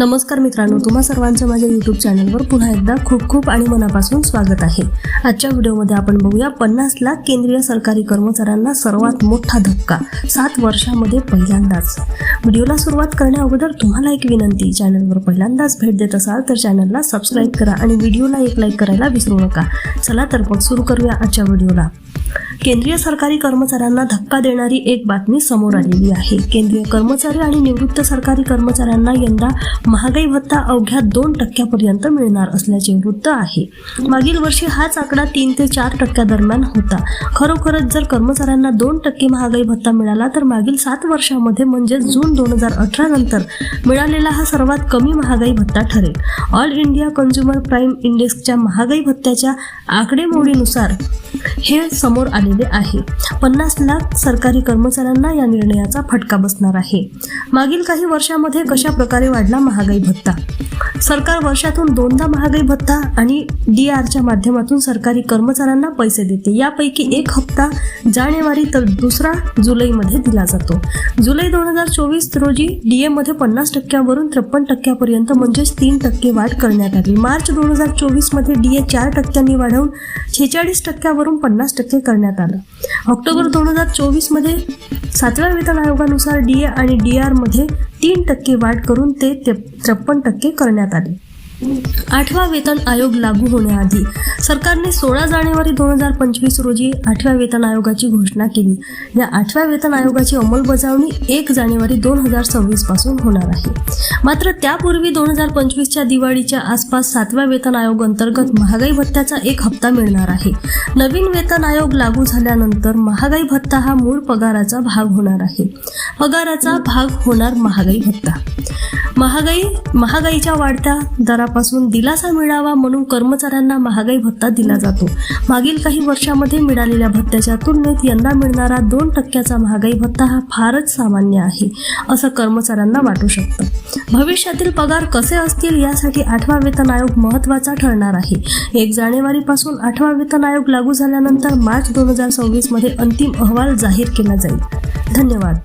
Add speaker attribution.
Speaker 1: नमस्कार मित्रांनो तुम्हा सर्वांचं माझ्या युट्यूब चॅनलवर पुन्हा एकदा खूप खूप आणि मनापासून स्वागत आहे. आजच्या व्हिडिओमध्ये आपण बघूया पन्नास लाख केंद्रीय सरकारी कर्मचाऱ्यांना सर्वात मोठा धक्का सात वर्षामध्ये पहिल्यांदाच. व्हिडिओला सुरुवात करण्या अगोदर तुम्हाला एक विनंती चॅनलवर पहिल्यांदाच भेट देत असाल तर चॅनलला सबस्क्राईब करा आणि व्हिडिओला एक लाईक करायला विसरू नका. चला तर मग सुरू करूया आजच्या व्हिडिओला. केंद्रीय सरकारी कर्मचाऱ्यांना धक्का देणारी एक बातमी समोर आलेली आहे. केंद्रीय कर्मचारी आणि निवृत्त सरकारी कर्मचाऱ्यांना यंदा महागाई भत्ता अवघ्या दोन टक्क्यापर्यंत मिळणार असल्याचे वृत्त आहे. मागील वर्षी हाच आकडा तीन ते चार टक्क्यादरम्यान होता. खरोखरच जर कर्मचाऱ्यांना दोन टक्के महागाई भत्ता मिळाला तर मागील सात वर्षामध्ये म्हणजे जून दोन हजार अठरा नंतर मिळालेला हा सर्वात कमी महागाई भत्ता ठरेल. ऑल इंडिया कन्झ्युमर प्राईम इंडेक्सच्या महागाई भत्त्याच्या आकडेमोडीनुसार हे समोर आलेले आहे. पन्नास लाख सरकारी कर्मचाऱ्यांना या निर्णयाचा फटका बसणार आहे. मागील काही वर्षामध्ये कशा प्रकारे वाढला महागाई भत्ता? सरकार वर्षातून दोनदा महागाई भत्ता आणि डी आरच्या माध्यमातून सरकारी कर्मचाऱ्यांना पैसे देते. यापैकी एक हप्ता जानेवारी तर दुसरा जुलैमध्ये दिला जातो. जुलै दोन हजार चोवीस रोजी डी एमध्ये पन्नास टक्क्यावरून त्रेपन्न टक्क्यापर्यंत म्हणजेच तीन टक्के वाढ करण्यात आली. मार्च दोन हजार चोवीसमध्ये डी डीए चार टक्क्यांनी वाढवून छेचाळीस टक्क्यावरून पन्नास टक्के करण्यात आलं. ऑक्टोबर दोन हजार चोवीसमध्ये सातव्या वेतन आयोगानुसार डी ए आणि डी आरमध्ये तीन टक्के वाढ करून ते त्रेपन्न टक्के करण्यात आले. आठवा वेतन आयोग लागू होण्याआधी सरकारने सोळा जानेवारी दोन हजार पंचवीस रोजी आठव्या वेतन आयोगाची घोषणा केली. या आठव्या वेतन आयोगाची अंमलबजावणी एक जानेवारी दोन हजार सव्वीसपासून होणार आहे. मात्र त्यापूर्वी दोन हजार पंचवीसच्या दिवाळीच्या आसपास सातव्या वेतन आयोग अंतर्गत महागाई भत्त्याचा एक हप्ता मिळणार आहे. नवीन वेतन आयोग लागू झाल्यानंतर महागाई भत्ता हा मूळ पगाराचा भाग होणार आहे. पगाराचा भाग होणार महागाई भत्ता. महागाई महागाईच्या वाढत्या दरापासून दिलासा मिळावा म्हणून कर्मचाऱ्यांना महागाई भत्ता दिला जातो. मागील काही वर्षामध्ये मिळालेल्या भत्त्याच्या तुलनेत यंदा मिळणारा दोन टक्क्याचा महागाई भत्ता हा फारच सामान्य आहे असं कर्मचाऱ्यांना वाटू शकतं. भविष्यातील पगार कसे असतील यासाठी आठवा वेतन आयोग महत्त्वाचा ठरणार आहे. एक जानेवारीपासून आठवा वेतन आयोग लागू झाल्यानंतर मार्च दोन हजार सव्वीसमध्ये अंतिम अहवाल जाहीर केला जाईल. धन्यवाद.